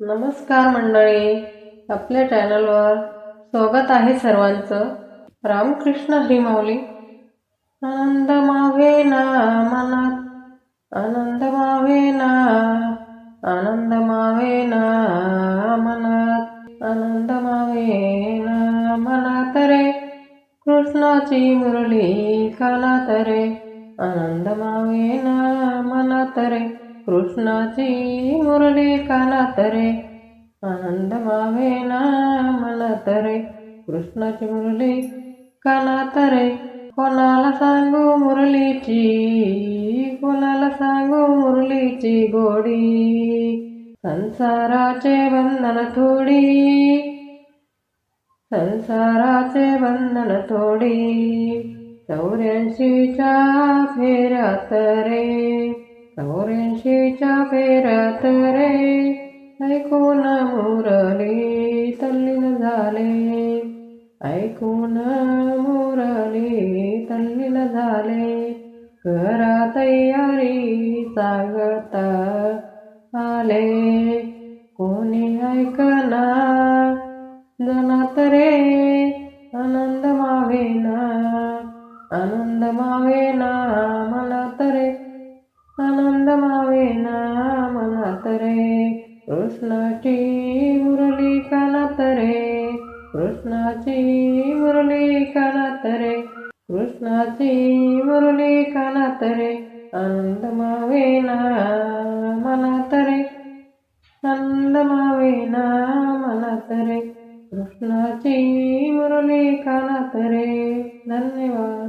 नमस्कार मंडळी आपल्या चॅनलवर स्वागत आहे सर्वांचं. रामकृष्ण हरिमाऊली. आनंद मावे ना मनात आनंद मावे ना आनंद मावे ना मनात आनंद मावे ना मनात रे कृष्णाची मुरली कानात रे आनंद मावे ना मनात रे कृष्णाची मुरली कानात रे आनंद मावे ना मनात रे कृष्णाची मुरली कानात रे कोणाला सांगू मुरलीची? कोणाला सांगू मुरलीची गोडी? संसाराचे बंधन थोडी संसाराचे बंधन थोडी. चौऱ्याऐंशीच्या फेऱ्यात रे चौऱ्याऐंशीच्या फेऱ्यात रे ऐकून मुरली तल्लीन झाले. ऐकून मुरली तल्लीन झाले. करा तयारी सांगत आले. कोणी ऐकना जनात रे आनंद मावेना. आनंद कृष्णाची मुरली कानातरे कृष्णाची मुरली कानातरे कृष्णाची मुरली कानातरे आनंद मावेना मनातरे आनंद मावेना मनातरे कृष्णाची मुरली कानातरे धन्यवाद.